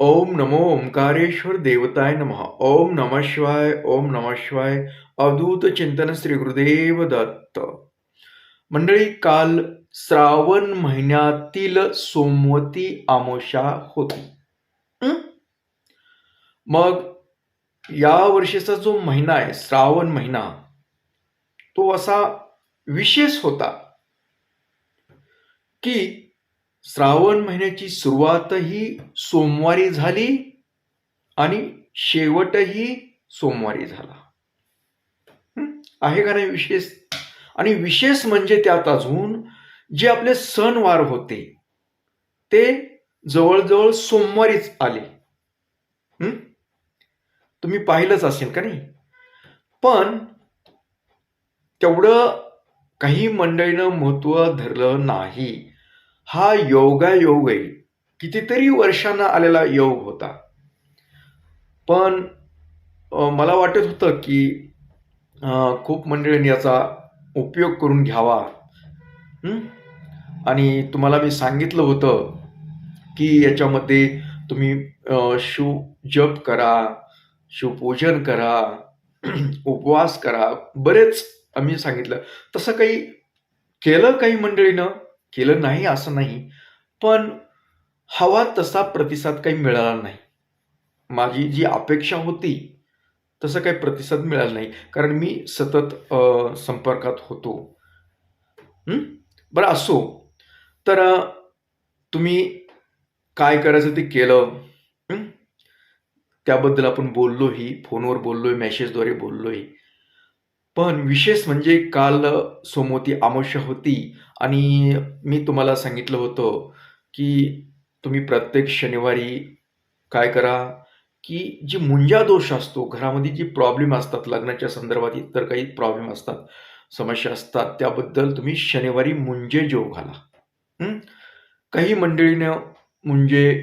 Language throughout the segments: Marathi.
ओम नमो ओंकारेश्वर देवताय नमः। ओम नमः शिवाय ओम नमः शिवाय अवधूत चिंतन श्री गुरुदेव दत्त। मंडळी काल श्रावण महिन्यातील सोमवती आमोशा होती? मग या वर्षीचा जो महिना आहे श्रावण महिना तो असा विशेष होता की श्रावण महिन्याची सुरुवातही सोमवारी झाली आणि शेवटही सोमवारी झाला. आहे का नाही विशेष? आणि विशेष म्हणजे त्यात अजून जे आपले सणवार होते ते जवळजवळ सोमवारीच आले. तुम्ही पाहिलंच असेल का नाही? पण तेवढं काही मंडळीनं महत्त्व धरलं नाही. हा योगायोग आहे कितीतरी वर्षांना आलेला योग होता. पण मला वाटत होतं की खूप मंडळींनी याचा उपयोग करून घ्यावा. आणि तुम्हाला मी सांगितलं होतं की याच्यामध्ये तुम्ही शिव जप करा शिवपूजन करा उपवास करा. बरेच आम्ही सांगितलं. तसं काही केलं काही मंडळीनं? केलं नाही असं नाही पण हवा तसा प्रतिसाद काही मिळाला नाही. माझी जी अपेक्षा होती तसं काही प्रतिसाद मिळाला नाही. कारण मी सतत संपर्कात होतो. बरं असो. तर तुम्ही काय करायचं ते केलं? त्याबद्दल आपण बोललोही फोनवर बोललोय मेसेजद्वारे बोललोही. पण विशेष म्हणजे काल सोमवती अमावस्या होती आणि मी तुम्हाला सांगितलं होतं की तुम्ही प्रत्येक शनिवारी काय करा की जी मुंजा दोष असतो घरामध्ये जी प्रॉब्लेम असतात लग्नाच्या संदर्भात इतर काही प्रॉब्लेम असतात समस्या असतात त्याबद्दल तुम्ही शनिवारी मुंजे जेव घाला. काही मंडळीनं मुंजे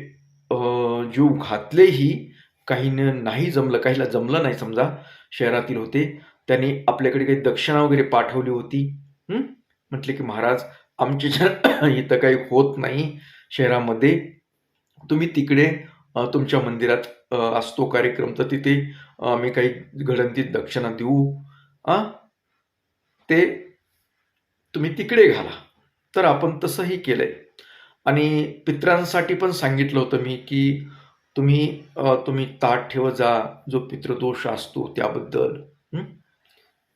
जीव घातलेही काहीनं नाही जमलं काहीला जमलं नाही समजा शहरातील होते त्यांनी आपल्याकडे काही दक्षिणा वगैरे पाठवली होती. म्हटले की महाराज आमच्या इथं काही होत नाही शहरामध्ये तुम्ही तिकडे तुमच्या मंदिरात असतो कार्यक्रम तर तिथे आम्ही काही घडंतीत दक्षिणा देऊ. आ ते तुम्ही तिकडे घाला. तर आपण तसंही केलंय. आणि पित्रांसाठी पण सांगितलं होतं मी की तुम्ही तुम्ही ताट ठेवत जा जो पितृदोष असतो त्याबद्दल.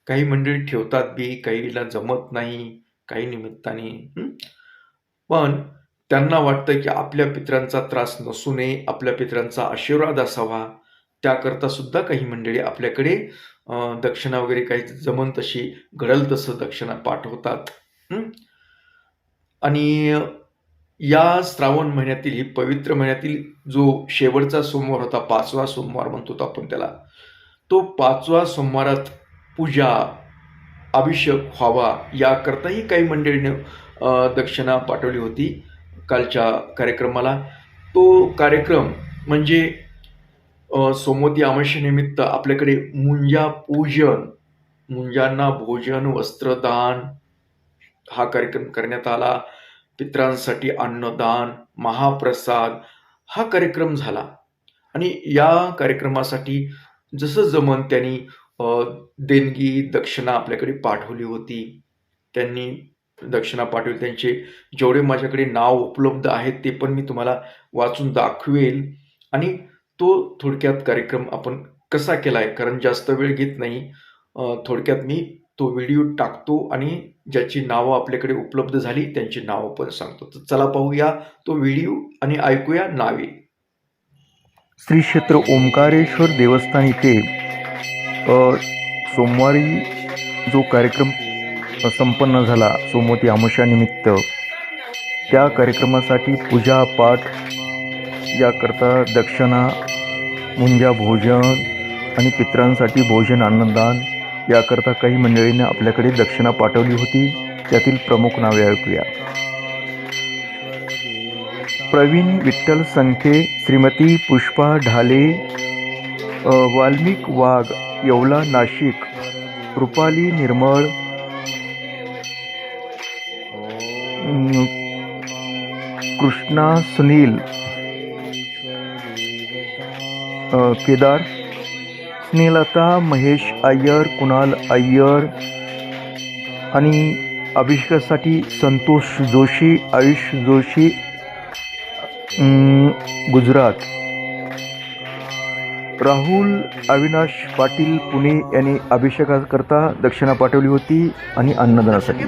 काही मंडळी ठेवतात बी काहीला जमत नाही काही निमित्ताने. पण त्यांना वाटतं की आपल्या पित्रांचा त्रास नसू नये आपल्या पित्रांचा आशीर्वाद असावा. त्याकरता सुद्धा काही मंडळी आपल्याकडे दक्षिणा वगैरे काही जमन तशी घडल तसं दक्षिणा पाठवतात. आणि या श्रावण महिन्यातील ही पवित्र महिन्यातील जो शेवटचा सोमवार होता पाचवा सोमवार म्हणतो आपण त्याला तो पाचवा सोमवारात पूजा अभिषेक व्हावा याकरताही काही मंडळीने दक्षिणा पाठवली होती कालच्या कार्यक्रमाला. तो कार्यक्रम म्हणजे सोमवती अमावस्येनिमित्त आपल्याकडे मुंजा पूजन मुंजांना भोजन वस्त्रदान हा कार्यक्रम करण्यात आला. पित्रांसाठी अन्नदान महाप्रसाद हा कार्यक्रम झाला. आणि या कार्यक्रमासाठी जसं जमन त्यांनी देणगी दक्षिणा आपल्याकडे पाठवली होती. त्यांनी दक्षिणा पाठवली. त्यांचे जेवढे माझ्याकडे नाव उपलब्ध आहेत ते पण मी तुम्हाला वाचून दाखवेल. आणि तो थोडक्यात कार्यक्रम आपण कसा केला आहे कारण जास्त वेळ घेत नाही. थोडक्यात मी तो व्हिडिओ टाकतो आणि ज्याची नावं आपल्याकडे उपलब्ध झाली त्यांची नावं पण सांगतो. तर चला पाहूया तो व्हिडिओ आणि ऐकूया नावे. श्री क्षेत्र ओंकारेश्वर देवस्थान इथे सोमवारी जो कार्यक्रम संपन्न झाला सोमवती अमावस्यानिमित्त त्या कार्यक्रमासाठी पूजा पाठ याकरता दक्षिणा मुंजा भोजन आणि पित्रांसाठी भोजन अन्नदान याकरता काही मंडळींनी आपल्याकडे दक्षिणा पाठवली होती. त्यातील प्रमुख नावे ऐकूया. प्रवीण विठ्ठल संखे श्रीमती पुष्पा ढाले वाल्मिक वाघ येवला नाशिक. रुपाली निर्मळ. कृष्णा सुनील. केदार. स्नेहलता महेश अय्यर कुणाल अय्यर. आणि अभिषेकासाठी संतोष जोशी आयुष जोशी. गुजरात. राहुल अविनाश पाटील पुणे यांनी अभिषेकाकरता दक्षिणा पाठवली होती आणि अन्नदानासाठी.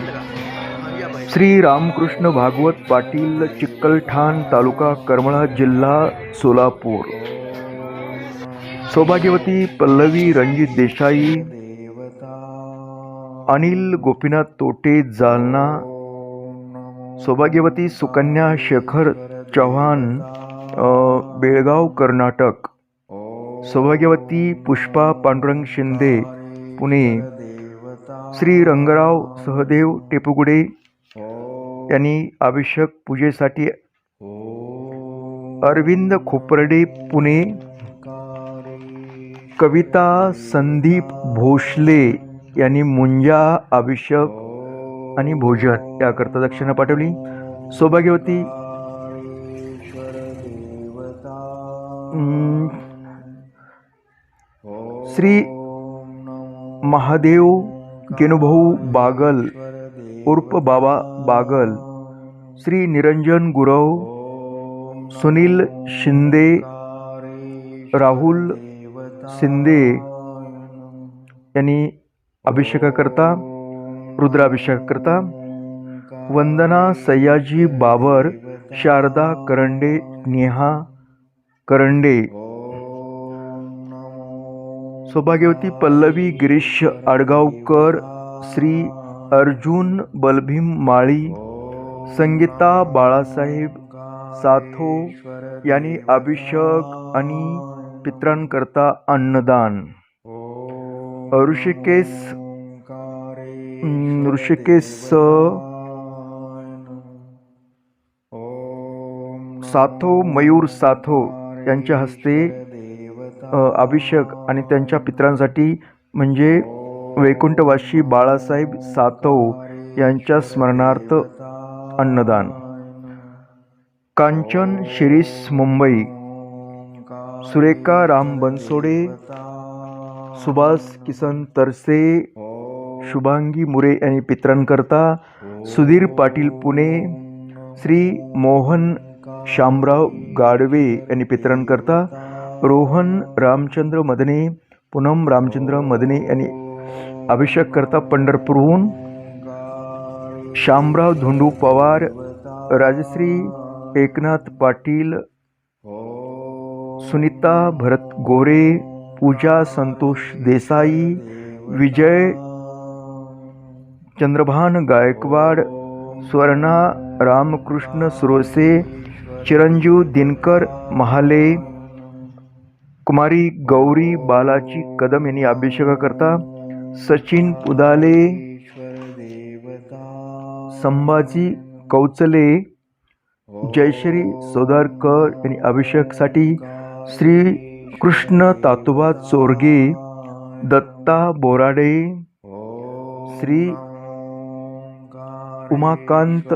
श्री रामकृष्ण भागवत पाटील चिक्कलठाण तालुका करमळा जिल्हा सोलापूर. सौभाग्यवती पल्लवी रणजित देसाई अनिल गोपीनाथ तोटे जालना सौभाग्यवती सुकन्या शेखर चव्हाण बेळगाव कर्नाटक. सौभाग्यवती पुष्पा पांडुरंग शिंदे पुणे. श्री रंगराव सहदेव टेपुगुडे यांनी अभिषेक पूजेसाठी अरविंद खोपरडे पुणे. कविता संदीप भोसले यांनी मुंजा अभिषेक आणि भोजन याकरता दक्षिणा पाठवली. सौभाग्यवती. श्री महादेव गेनुभाऊ बागल उर्फ बाबा बागल श्री निरंजन गुरव सुनील शिंदे राहुल शिंदे यांनी अभिषेकाकरता रुद्राभिषेकाकरता वंदना सय्याजी बाबर शारदा करंडे नेहा करंडे सौभाग्यवती पल्लवी गिरीश आडगावकर श्री अर्जुन बलभीम माळी संगीता बाळासाहेब साथो यांनी अभिषेक आणि पित्रांकरता अन्नदान. ऋषिकेश अं, ऋषिकेश साथो मयूर साथो यांच्या हस्ते अभिषेक आणि त्यांच्या पित्रांसाठी म्हणजे वैकुंठवासी बाळासाहेब सातव यांच्या स्मरणार्थ अन्नदान. कांचन शिरीष मुंबई. सुरेखा राम बनसोडे. सुभाष किसन तरसे. शुभांगी मुरे यांनी पित्रांकरता. सुधीर पाटील पुणे. श्री मोहन शामराव गाडवे यांनी पित्रांकरता. रोहन रामचंद्र मदने, पूनम रामचंद्र मदने यांनी अभिषेक करता पंढरपूरहून, शामराव धोंडू पवार, राजश्री एकनाथ पाटील, सुनीता भरत गोरे, पूजा संतोष देसाई, विजय चंद्रभान गायकवाड, स्वर्णा रामकृष्ण सुरोसे, चिरंजीव दिनकर महाले कुमारी गौरी बालाजी कदम यांनी अभिषेकाकरता सचिन पुदाले संभाजी कौचले जयश्री सोदारकर यांनी अभिषेकसाठी श्री कृष्ण तातोबा चोरगे दत्ता बोराडे श्री उमाकांत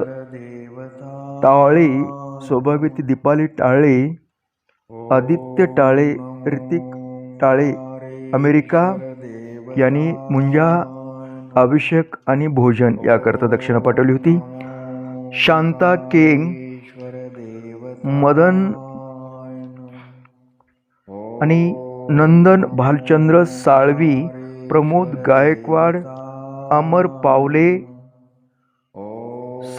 टाळे स्वभावित दीपाली टाळे आदित्य टाळे ऋतिक टाळे अमेरिका यांनी मुंजा अभिषेक आणि भोजन याकरता दक्षिणा पाठवली होती. शांता केंग मदन आणि नंदन भालचंद्र साळवी प्रमोद गायकवाड अमर पावले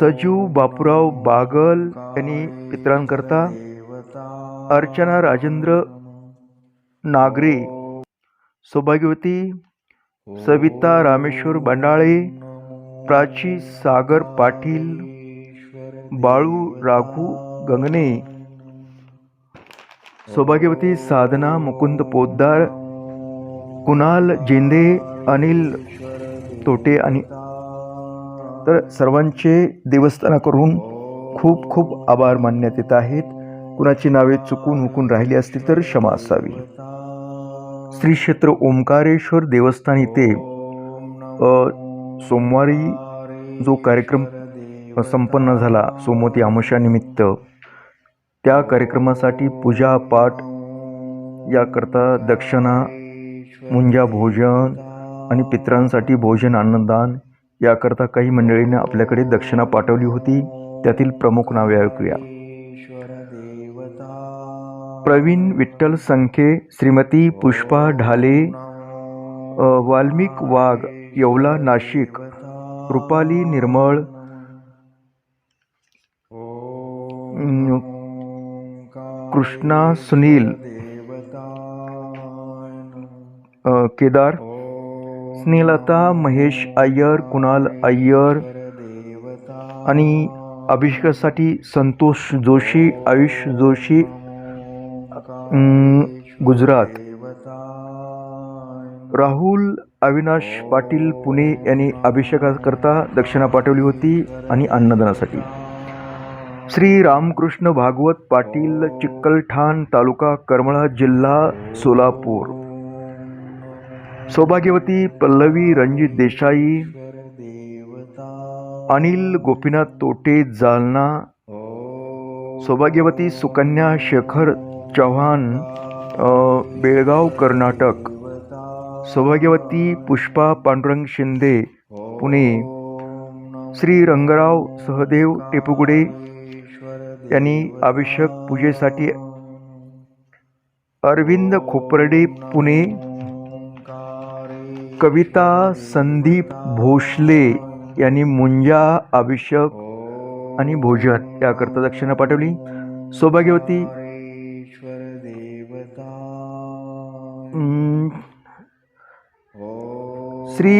सजीव बापूराव बागल यांनी पित्रांकरता अर्चना राजेंद्र नागरे. सौभाग्यवती सविता रामेश्वर बंडाळे प्राची सागर पाटील बाळू राघू गंगणे सौभाग्यवती साधना मुकुंद पोद्दार कुणाल जेंदे अनिल तोटे आणि तर सर्वांचे देवस्थानाकडून खूप खूप आभार मानण्यात येत आहेत. कुणाची नावे चुकून हुकून राहिली असतील तर क्षमा असावी. श्री क्षेत्र ओंकारेश्वर देवस्थान इथे सोमवारी जो कार्यक्रम संपन्न झाला सोमवती आमुषानिमित्त त्या कार्यक्रमासाठी पूजा पाठ याकरता दक्षिणा मुंजा भोजन आणि पितरांसाठी भोजन अन्नदान याकरता काही मंडळींनी आपल्याकडे दक्षिणा पाठवली होती. त्यातील प्रमुख नावे ऐकूया. प्रवीण विठ्ठल संखे श्रीमती पुष्पा ढाले वाल्मिक वाघ येवला नाशिक रुपाली निर्मळ कृष्णा सुनील केदार स्नेहलता महेश अय्यर कुणाल अय्यर आणि अभिषेकासाठी संतोष जोशी आयुष जोशी गुजरात. राहुल अविनाश पाटील पुणे यांनी अभिषेकाकरता दक्षिणा पाठवली होती आणि अन्नदानासाठी. श्री रामकृष्ण भागवत पाटील चिक्कलठाण तालुका करमळा जिल्हा सोलापूर. सौभाग्यवती पल्लवी रणजित देसाई अनिल गोपीनाथ तोटे जालना. सौभाग्यवती सुकन्या शेखर चव्हाण बेळगाव कर्नाटक. सौभाग्यवती पुष्पा पांडुरंग शिंदे पुणे. श्री रंगराव सहदेव टेपुगुडे यांनी आवश्यक पूजेसाठी अरविंद खोपरडे पुणे. कविता संदीप भोसले यांनी मुंजा आवश्यक आणि भोजन याकरता दक्षिणा पाठवली. सौभाग्यवती श्री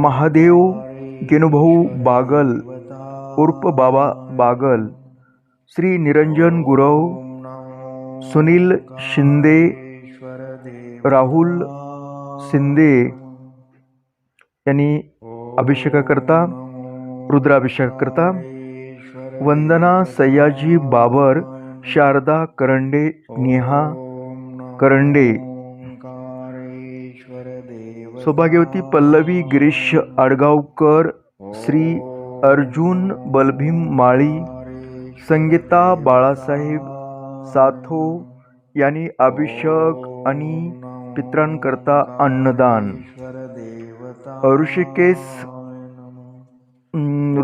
महादेव गेनुभाऊ बागल उर्फ बाबा बागल श्री निरंजन गुरव सुनील शिंदे राहुल शिंदे यांनी अभिषेकाकरता रुद्राभिषेकाकरता वंदना सयाजी बाबर शारदा करंडे नेहा करंडे. सौभाग्यवती पल्लवी गिरीश आडगावकर श्री अर्जुन बलभीम माळी संगीता बाळासाहेब साथो यांनी अभिषेक आणि पित्रांकरता अन्नदान. ऋषिकेश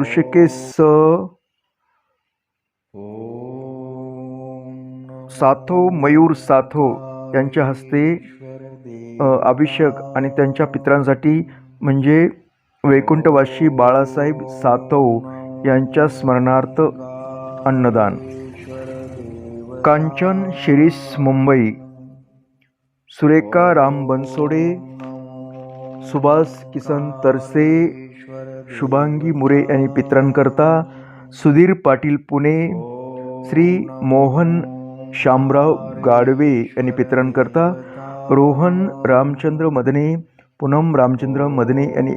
ऋषिकेश साथो मयूर साथो यांच्या हस्ते अभिषेक आणि त्यांच्या पित्रांसाठी म्हणजे वैकुंठवासी बाळासाहेब सातव यांच्या स्मरणार्थ अन्नदान. कांचन शिरीष मुंबई. सुरेखा राम बनसोडे. सुभाष किसन तरसे. शुभांगी मुरे यांनी पित्रांकरता. सुधीर पाटील पुणे. श्री मोहन शामराव गाडवे यांनी पित्रांकरता रोहन रामचंद्र मदने, पूनम रामचंद्र मदने यांनी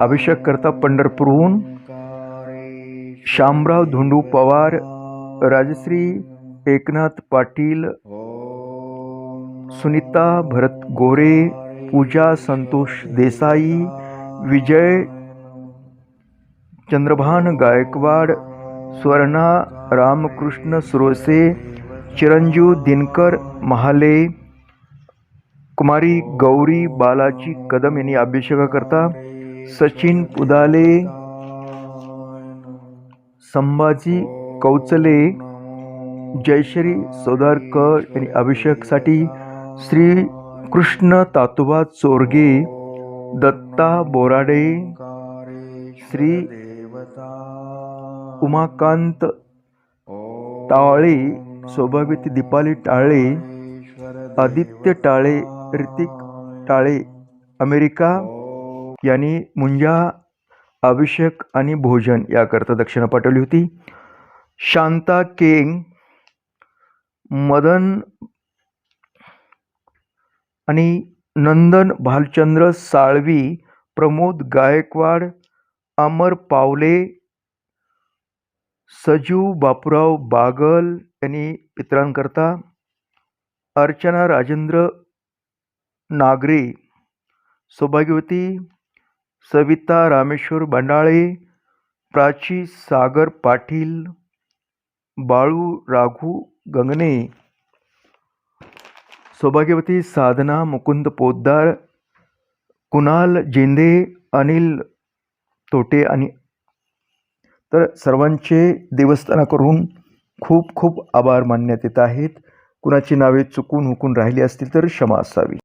अभिषेक करता पंढरपूरहून श्यामराव धोंडू पवार, राजश्री एकनाथ पाटील, सुनीता भरत गोरे, पूजा संतोष देसाई, विजय चंद्रभान गायकवाड, स्वर्णा रामकृष्ण सुरोसे चिरंजीव दिनकर महाले कुमारी गौरी बालाजी कदम यांनी अभिषेकाकरता सचिन पुदाले संभाजी कौचले जयश्री सोदारकर यांनी अभिषेकसाठी श्री कृष्ण तातुबा चोरगे दत्ता बोराडे श्री उमाकांत तावळे सौभाग्यवती दीपाली टाळे आदित्य टाळे ऋतिक टाळे अमेरिका यांनी मुंजा अभिषेक आणि भोजन याकरता दक्षिणा पाठवली होती. शांता केंग मदन आणि नंदन भालचंद्र साळवी प्रमोद गायकवाड अमर पावले सजीव बापूराव बागल यांनी पित्रांकरता अर्चना राजेंद्र नागरे सौभाग्यवती सविता रामेश्वर बंडाळे प्राची सागर पाटील बाळू राघू गंगणे सौभाग्यवती साधना मुकुंद पोद्दार कुणाल जेंदे अनिल तोटे आणि तर सर्वांचे देवस्थानाकडून खूप खूप आभार मानण्यात येत आहेत. कुणाची नावे चुकून हुकून राहिली असतील तर क्षमा असावी.